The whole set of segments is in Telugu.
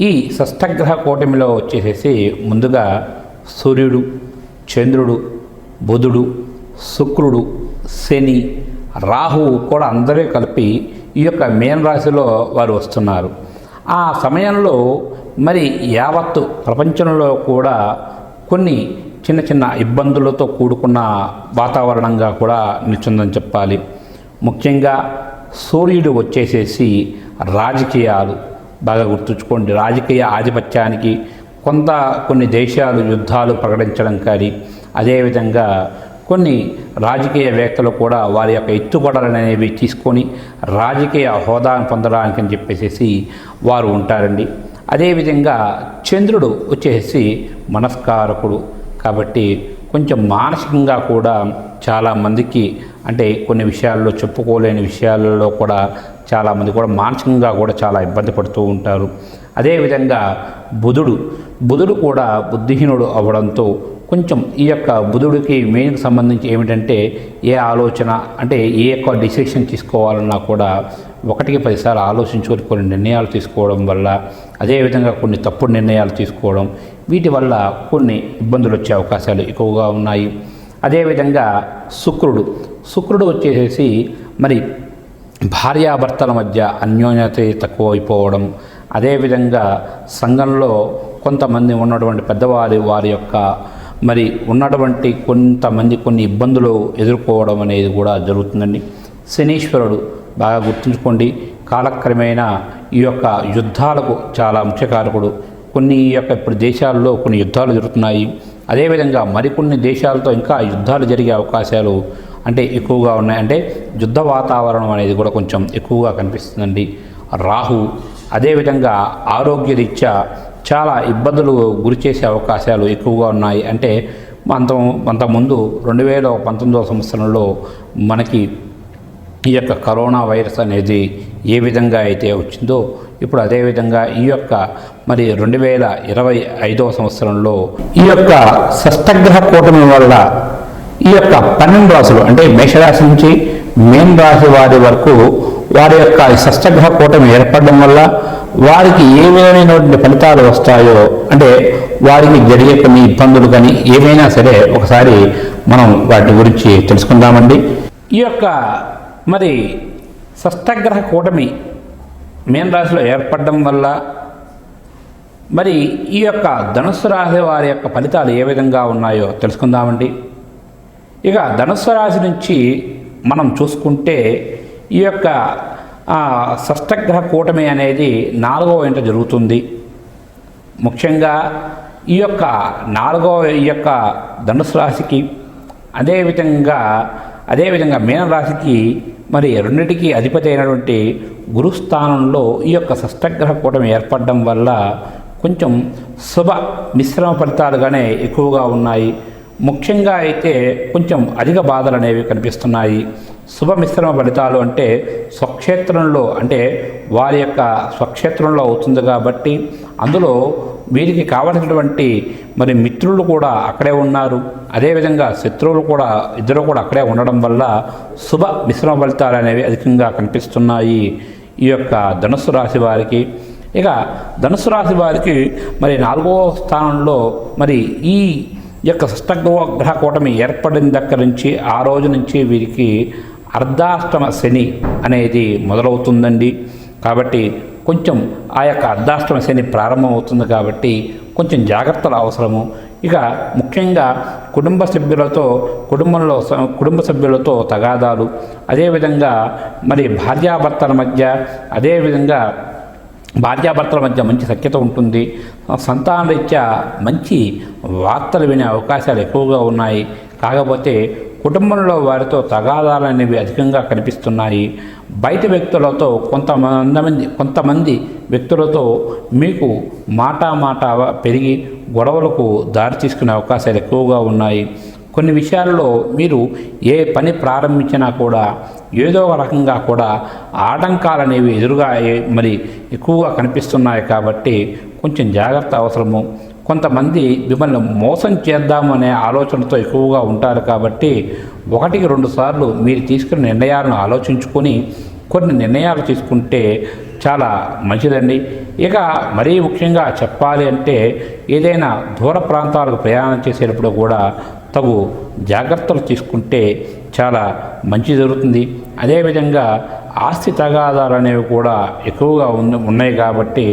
ఈ షష్టగ్రహ కూటమిలో వచ్చేసేసి ముందుగా సూర్యుడు చంద్రుడు బుధుడు శుక్రుడు శని రాహువు కూడా అందరూ కలిపి ఈ యొక్క మీనరాశిలో వారు వస్తున్నారు. ఆ సమయంలో మరి యావత్తు ప్రపంచంలో కూడా కొన్ని చిన్న చిన్న ఇబ్బందులతో కూడుకున్న వాతావరణంగా కూడా నిల్చుందని చెప్పాలి. ముఖ్యంగా సూర్యుడు వచ్చేసేసి రాజకీయాలు బాగా గుర్తుంచుకోండి. రాజకీయ ఆధిపత్యానికి కొంత కొన్ని దేశాలు యుద్ధాలు ప్రకటించడం కానీ అదేవిధంగా కొన్ని రాజకీయవేత్తలు కూడా వారి యొక్క ఎత్తుగడలు అనేవి తీసుకొని రాజకీయ హోదాను పొందడానికి అని చెప్పేసి వారు ఉంటారండి. అదేవిధంగా చంద్రుడు వచ్చేసి మనస్కారకుడు. కాబట్టి కొంచెం మానసికంగా కూడా చాలామందికి అంటే కొన్ని విషయాల్లో చెప్పుకోలేని విషయాలలో కూడా చాలామంది కూడా మానసికంగా కూడా చాలా ఇబ్బంది పడుతూ ఉంటారు. అదేవిధంగా బుధుడు బుధుడు కూడా బుద్ధిహీనుడు అవ్వడంతో కొంచెం ఈ యొక్క బుధుడికి మెయిన్కి సంబంధించి ఏమిటంటే ఏ ఆలోచన అంటే ఏ యొక్క డిసిషన్ తీసుకోవాలన్నా కూడా ఒకటికి పదిసార్లు ఆలోచించుకొని కొన్ని నిర్ణయాలు తీసుకోవడం వల్ల అదేవిధంగా కొన్ని తప్పుడు నిర్ణయాలు తీసుకోవడం వీటి వల్ల కొన్ని ఇబ్బందులు వచ్చే అవకాశాలు ఎక్కువగా ఉన్నాయి. అదేవిధంగా శుక్రుడు శుక్రుడు వచ్చేసేసి మరి భార్యాభర్తల మధ్య అన్యోన్యత తక్కువ అయిపోవడం అదేవిధంగా సంఘంలో కొంతమంది ఉన్నటువంటి పెద్దవారి వారి యొక్క మరి ఉన్నటువంటి కొంతమంది కొన్ని ఇబ్బందులు ఎదుర్కోవడం అనేది కూడా జరుగుతుందండి. శనీశ్వరుడు బాగా గుర్తుంచుకోండి. కాలక్రమేణా ఈ యొక్క యుద్ధాలకు చాలా ముఖ్యకారకుడు కొన్ని ఈ యొక్క ఇప్పుడు దేశాల్లో కొన్ని యుద్ధాలు జరుగుతున్నాయి. అదేవిధంగా మరికొన్ని దేశాలతో ఇంకా యుద్ధాలు జరిగే అవకాశాలు అంటే ఎక్కువగా ఉన్నాయి. అంటే యుద్ధ వాతావరణం అనేది కూడా కొంచెం ఎక్కువగా కనిపిస్తుందండి. రాహు అదేవిధంగా ఆరోగ్యరీత్యా చాలా ఇబ్బందులు గురి చేసే అవకాశాలు ఎక్కువగా ఉన్నాయి. అంటే అంత అంతకుముందు రెండు వేల పంతొమ్మిదవ సంవత్సరంలో మనకి ఈ యొక్క కరోనా వైరస్ అనేది ఏ విధంగా అయితే వచ్చిందో ఇప్పుడు అదేవిధంగా ఈ యొక్క మరి రెండు వేల ఇరవై ఐదవ సంవత్సరంలో ఈ యొక్క షష్టగ్రహ కూటమి వల్ల ఈ యొక్క పన్నెండు రాశులు అంటే మేషరాశి నుంచి మేన్ రాశి వారి వరకు వారి యొక్క షష్టగ్రహ కూటమి ఏర్పడడం వల్ల వారికి ఏ విధమైనటువంటి ఫలితాలు వస్తాయో అంటే వారికి జరిగే కొన్ని ఇబ్బందులు కానీ ఏమైనా సరే ఒకసారి మనం వాటి గురించి తెలుసుకుందామండి. ఈ యొక్క మరి షష్టగ్రహ కూటమి మేన్ రాశిలో ఏర్పడడం వల్ల మరి ఈ యొక్క ధనుసు రాశి వారి యొక్క ఫలితాలు ఏ విధంగా ఉన్నాయో తెలుసుకుందామండి. ఇక ధనుస్సు రాశి నుంచి మనం చూసుకుంటే ఈ యొక్క షష్టగ్రహ కూటమి అనేది నాలుగవ ఇంట జరుగుతుంది. ముఖ్యంగా ఈ యొక్క నాలుగవ ఈ యొక్క ధనుసు రాశికి అదేవిధంగా అదేవిధంగా మీనరాశికి మరి రెండింటికి అధిపతి అయినటువంటి గురుస్థానంలో ఈ యొక్క షష్టగ్రహ కూటమి ఏర్పడడం వల్ల కొంచెం శుభ మిశ్రమ ఫలితాలుగానే ఎక్కువగా ఉన్నాయి. ముఖ్యంగా అయితే కొంచెం అధిక బాధలు అనేవి కనిపిస్తున్నాయి. శుభ మిశ్రమ ఫలితాలు అంటే స్వక్షేత్రంలో అంటే వారి యొక్క స్వక్షేత్రంలో అవుతుంది కాబట్టి అందులో వీరికి కావలసినటువంటి మరి మిత్రులు కూడా అక్కడే ఉన్నారు. అదేవిధంగా శత్రువులు కూడా ఇద్దరు కూడా అక్కడే ఉండడం వల్ల శుభ మిశ్రమ ఫలితాలు అనేవి అధికంగా కనిపిస్తున్నాయి ఈ యొక్క ధనుస్సు రాశి వారికి. ఇక ధనుసు రాశి వారికి మరి నాలుగవ స్థానంలో మరి ఈ యొక్క గ్రహ కూటమి ఏర్పడిన దగ్గర నుంచి ఆ రోజు నుంచి వీరికి అర్ధాష్టమ శని అనేది మొదలవుతుందండి. కాబట్టి కొంచెం ఆ యొక్క అర్ధాష్టమ శని ప్రారంభమవుతుంది కాబట్టి కొంచెం జాగ్రత్తలు అవసరము. ఇక ముఖ్యంగా కుటుంబ సభ్యులతో కుటుంబంలో స- కుటుంబ సభ్యులతో తగాదాలు. అదేవిధంగా మరి భార్యాభర్తల మధ్య అదేవిధంగా భార్యాభర్తల మధ్య మంచి సఖ్యత ఉంటుంది. సంతానరీత్యా మంచి వార్తలు వినే అవకాశాలు ఎక్కువగా ఉన్నాయి. కాకపోతే కుటుంబంలో వారితో తగాదాలు అనేవి అధికంగా కనిపిస్తున్నాయి. బయట వ్యక్తులతో కొంతమంది కొంతమంది వ్యక్తులతో మీకు మాటా మాట పెరిగి గొడవలకు దారి తీసుకునే అవకాశాలు ఎక్కువగా ఉన్నాయి. కొన్ని విషయాల్లో మీరు ఏ పని ప్రారంభించినా కూడా ఏదో ఒక రకంగా కూడా ఆటంకాలు అనేవి ఎదురుగా మరి ఎక్కువగా కనిపిస్తున్నాయి కాబట్టి కొంచెం జాగ్రత్త అవసరము. కొంతమంది మిమ్మల్ని మోసం చేద్దామనే ఆలోచనతో ఎక్కువగా ఉంటారు కాబట్టి ఒకటికి రెండు సార్లు మీరు తీసుకున్న నిర్ణయాలను ఆలోచించుకొని కొన్ని నిర్ణయాలు తీసుకుంటే చాలా మంచిదండి. ఇక మరీ ముఖ్యంగా చెప్పాలి అంటే ఏదైనా దూర ప్రాంతాలకు ప్రయాణం చేసేటప్పుడు కూడా తగు జాగ్రత్తలు తీసుకుంటే చాలా మంచి జరుగుతుంది. అదేవిధంగా ఆస్తి తగాదాలు అనేవి కూడా ఎక్కువగా ఉన్న ఉన్నాయి కాబట్టి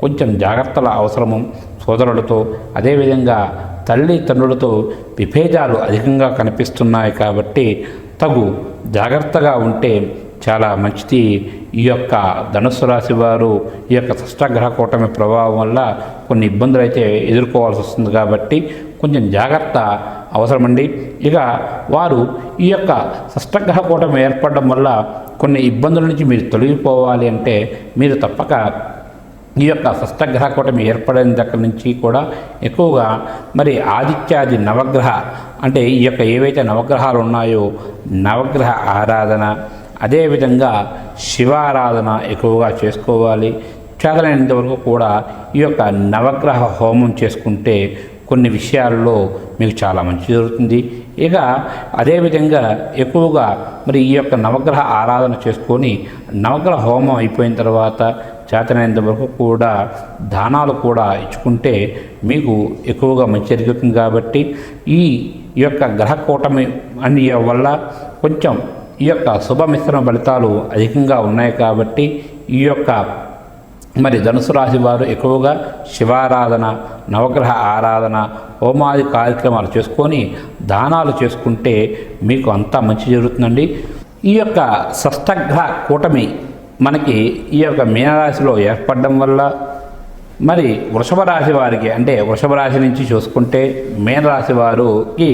కొంచెం జాగ్రత్తల అవసరము సోదరులతో. అదేవిధంగా తల్లి తండ్రులతో విభేదాలు అధికంగా కనిపిస్తున్నాయి కాబట్టి తగు జాగ్రత్తగా ఉంటే చాలా మంచిది. ఈ యొక్క ధనుసు రాశి వారు ఈ యొక్క షష్టగ్రహ కూటమి ప్రభావం వల్ల కొన్ని ఇబ్బందులు అయితే ఎదుర్కోవాల్సి వస్తుంది కాబట్టి కొంచెం జాగ్రత్త అవసరమండి. ఇక వారు ఈ యొక్క షష్టగ్రహ కూటమి ఏర్పడడం వల్ల కొన్ని ఇబ్బందుల నుంచి మీరు తొలగిపోవాలి అంటే మీరు తప్పక ఈ యొక్క షష్టగ్రహ కూటమి ఏర్పడిన దగ్గర నుంచి కూడా ఎక్కువగా మరి ఆదిత్యాది నవగ్రహ అంటే ఈ యొక్క ఏవైతే నవగ్రహాలు ఉన్నాయో నవగ్రహ ఆరాధన అదేవిధంగా శివారాధన ఎక్కువగా చేసుకోవాలి. చేతనైనంత వరకు కూడా ఈ యొక్క నవగ్రహ హోమం చేసుకుంటే కొన్ని విషయాల్లో మీకు చాలా మంచి జరుగుతుంది. ఇక అదేవిధంగా ఎక్కువగా మరి ఈ యొక్క నవగ్రహ ఆరాధన చేసుకొని నవగ్రహ హోమం అయిపోయిన తర్వాత చేతనైనంత వరకు కూడా దానాలు కూడా ఇచ్చుకుంటే మీకు ఎక్కువగా మంచి జరుగుతుంది కాబట్టి ఈ ఈ యొక్క గ్రహ కూటమి అని వల్ల కొంచెం ఈ యొక్క శుభ మిశ్రమ ఫలితాలు అధికంగా ఉన్నాయి కాబట్టి ఈ యొక్క మరి ధనుసు రాశి వారు ఎక్కువగా శివారాధన నవగ్రహ ఆరాధన హోమాది కార్యక్రమాలు చేసుకొని దానాలు చేసుకుంటే మీకు అంతా మంచి జరుగుతుందండి. ఈ యొక్క షష్టగ్రహ కూటమి మనకి ఈ యొక్క మీనరాశిలో ఏర్పడడం వల్ల మరి వృషభ రాశి వారికి అంటే వృషభ రాశి నుంచి చూసుకుంటే మీనరాశి వారికి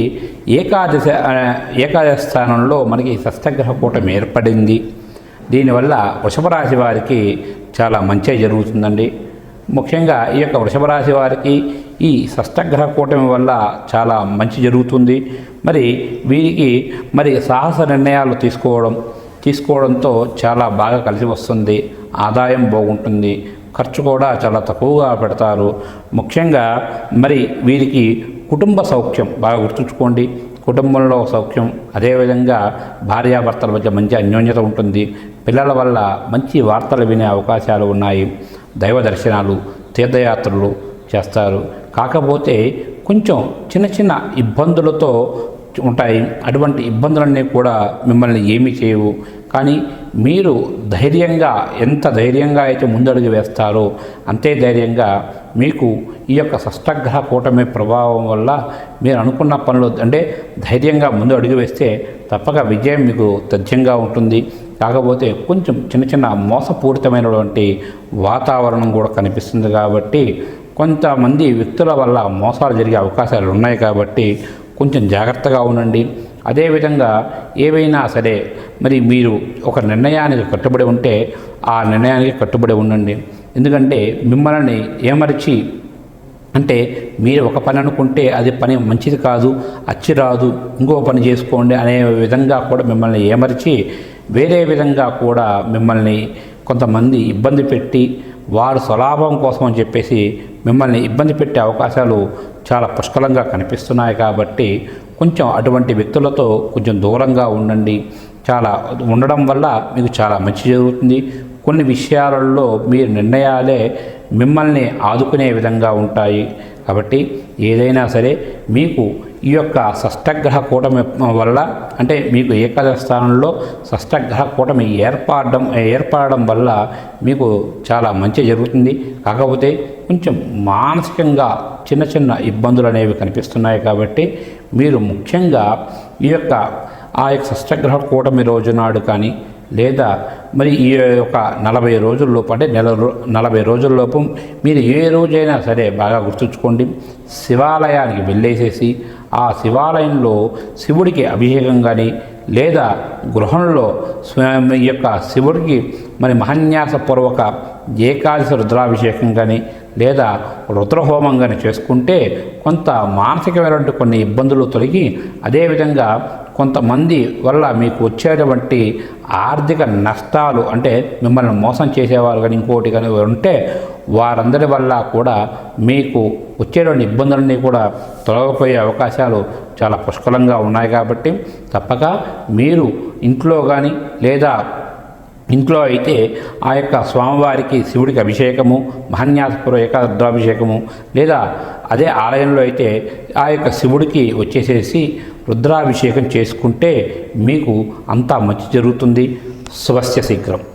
ఏకాదశ ఏకాదశ స్థానంలో మనకి షష్టగ్రహ కూటమి ఏర్పడింది. దీనివల్ల వృషభ రాశి వారికి చాలా మంచి జరుగుతుందండి. ముఖ్యంగా ఈ యొక్క వృషభ రాశి వారికి ఈ షష్టగ్రహ కూటమి వల్ల చాలా మంచి జరుగుతుంది. మరి వీరికి మరి సాహస నిర్ణయాలు తీసుకోవడం తీసుకోవడంతో చాలా బాగా కలిసి వస్తుంది. ఆదాయం బాగుంటుంది. ఖర్చు కూడా చాలా తక్కువగా పెడతారు. ముఖ్యంగా మరి వీరికి కుటుంబ సౌఖ్యం బాగా గుర్తుంచుకోండి. కుటుంబంలో సౌఖ్యం అదేవిధంగా భార్యాభర్తల మధ్య మంచి అన్యోన్యత ఉంటుంది. పిల్లల వల్ల మంచి వార్తలు వినే అవకాశాలు ఉన్నాయి. దైవ దర్శనాలు తీర్థయాత్రలు చేస్తారు. కాకపోతే కొంచెం చిన్న చిన్న ఇబ్బందులతో ఉంటాయి. అటువంటి ఇబ్బందులన్నీ కూడా మిమ్మల్ని ఏమీ చేయవు. కానీ మీరు ధైర్యంగా ఎంత ధైర్యంగా అయితే ముందడుగు వేస్తారో అంతే ధైర్యంగా మీకు ఈ యొక్క షష్టగ్రహ కూటమి ప్రభావం వల్ల మీరు అనుకున్న పనులు అంటే ధైర్యంగా ముందు అడుగు వేస్తే తప్పక విజయం మీకు తథ్యంగా ఉంటుంది. కాకపోతే కొంచెం చిన్న చిన్న మోసపూరితమైనటువంటి వాతావరణం కూడా కనిపిస్తుంది కాబట్టి కొంతమంది వ్యక్తుల వల్ల మోసాలు జరిగే అవకాశాలు ఉన్నాయి కాబట్టి కొంచెం జాగ్రత్తగా ఉండండి. అదేవిధంగా ఏవైనా సరే మరి మీరు ఒక నిర్ణయానికి కట్టుబడి ఉంటే ఆ నిర్ణయానికి కట్టుబడి ఉండండి. ఎందుకంటే మిమ్మల్ని ఏమరిచి అంటే మీరు ఒక పని అనుకుంటే అది పని మంచిది కాదు అచ్చి రాదు ఇంకో పని చేసుకోండి అనే విధంగా కూడా మిమ్మల్ని ఏమరిచి వేరే విధంగా కూడా మిమ్మల్ని కొంతమంది ఇబ్బంది పెట్టి వారు స్వలాభం కోసం అని చెప్పేసి మిమ్మల్ని ఇబ్బంది పెట్టే అవకాశాలు చాలా పుష్కలంగా కనిపిస్తున్నాయి కాబట్టి కొంచెం అటువంటి వ్యక్తులతో కొంచెం దూరంగా ఉండండి. చాలా ఉండడం వల్ల మీకు చాలా మంచి జరుగుతుంది. కొన్ని విషయాలలో మీ నిర్ణయాలే మిమ్మల్ని ఆదుకునే విధంగా ఉంటాయి. కాబట్టి ఏదైనా సరే మీకు ఈ యొక్క షష్టగ్రహ కూటమి వల్ల అంటే మీకు ఏకాదశ స్థానంలో షష్టగ్రహ కూటమి ఏర్పడడం ఏర్పడడం వల్ల మీకు చాలా మంచి జరుగుతుంది. కాకపోతే కొంచెం మానసికంగా చిన్న చిన్న ఇబ్బందులు అనేవి కనిపిస్తున్నాయి కాబట్టి మీరు ముఖ్యంగా ఈ యొక్క ఆ యొక్క షష్టగ్రహ కూటమి రోజు నాడు కానీ లేదా మరి ఈ యొక్క నలభై రోజుల్లోపు అంటే నెల నలభై రోజుల్లోపు మీరు ఏ రోజైనా సరే బాగా గుర్తుంచుకోండి. శివాలయానికి వెళ్ళేసేసి ఆ శివాలయంలో శివుడికి అభిషేకం కానీ లేదా గృహంలో స్వ- యొక్క శివుడికి మరి మహన్యాసపూర్వక ఏకాదశి రుద్రాభిషేకం కానీ లేదా రుద్రహోమం కానీ చేసుకుంటే కొంత మానసికమైనటువంటి కొన్ని ఇబ్బందులు తొలగి అదేవిధంగా కొంతమంది వల్ల మీకు వచ్చేటువంటి ఆర్థిక నష్టాలు అంటే మిమ్మల్ని మోసం చేసేవారు కానీ ఇంకోటి కానీ ఉంటే వారందరి వల్ల కూడా మీకు వచ్చేటువంటి ఇబ్బందులన్నీ కూడా తొలగిపోయే అవకాశాలు చాలా పుష్కలంగా ఉన్నాయి కాబట్టి తప్పక మీరు ఇంట్లో కానీ లేదా ఇంట్లో అయితే ఆ యొక్క స్వామివారికి శివుడికి అభిషేకము మహన్యాసపుర ఏకాద్రాభిషేకము లేదా అదే ఆలయంలో అయితే ఆ యొక్క శివుడికి వచ్చేసేసి రుద్రాభిషేకం చేసుకుంటే మీకు అంతా మంచి జరుగుతుంది. శుభస్య శీఘ్రం.